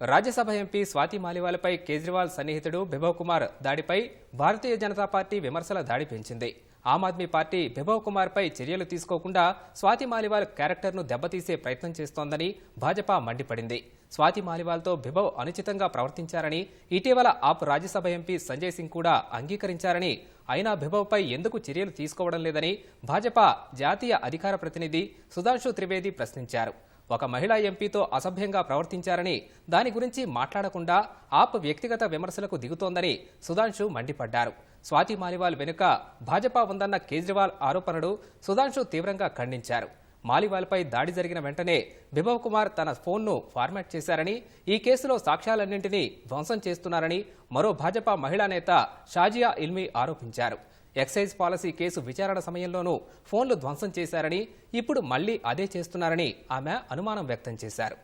Rajya Sabha MP Swati మాలివాలపై కేజ్రీవాల్ సన్నిహితుడు బిభవ్ కుమార్ దాడిపై భారతీయ జనతా పార్టీ విమర్శల దాడి పెంచింది. ఆమ్ ఆద్మీ పార్టీ బిభవ్ కుమార్పై చర్యలు తీసుకోకుండా స్వాతి మాలివాల్ క్యారెక్టర్ను దెబ్బతీసే ప్రయత్నం చేస్తోందని భాజపా మండిపడింది. స్వాతి మాలివాల్తో బిభవ్ అనుచితంగా ప్రవర్తించారని ఇటీవల ఆప్ రాజ్యసభ ఎంపీ సంజయ్ సింగ్ కూడా అంగీకరించారని అయినా బిభవ్పై ఎందుకు చర్యలు తీసుకోవడం లేదని భాజపా జాతీయ అధికార ప్రతినిధి సుధాంశు త్రివేది ప్రశ్నించారు. ఒక మహిళా ఎంపీతో అసభ్యంగా ప్రవర్తించారని దాని గురించి మాట్లాడకుండా ఆప్ వ్యక్తిగత విమర్శలకు దిగుతోందని సుధాంశు మండిపడ్డారు. స్వాతి మాలివాల్ వెనుక భాజపా ఉందన్న కేజ్రీవాల్ ఆరోపణలు సుధాంశు తీవ్రంగా ఖండించారు. మాలివాల్పై దాడి జరిగిన వెంటనే బిభవ్ కుమార్ తన ఫోన్ను ఫార్మాట్ చేశారని ఈ కేసులో సాక్ష్యాలన్నింటినీ ధ్వంసం చేస్తున్నారని మరో భాజపా మహిళా నేత షాజియా ఇల్మీ ఆరోపించారు. ఎక్సైజ్ పాలసీ కేసు విచారణ సమయంలోనూ ఫోన్లు ధ్వంసం చేశారని ఇప్పుడు మళ్ళీ అదే చేస్తున్నారని ఆమె అనుమానం వ్యక్తం చేశారు.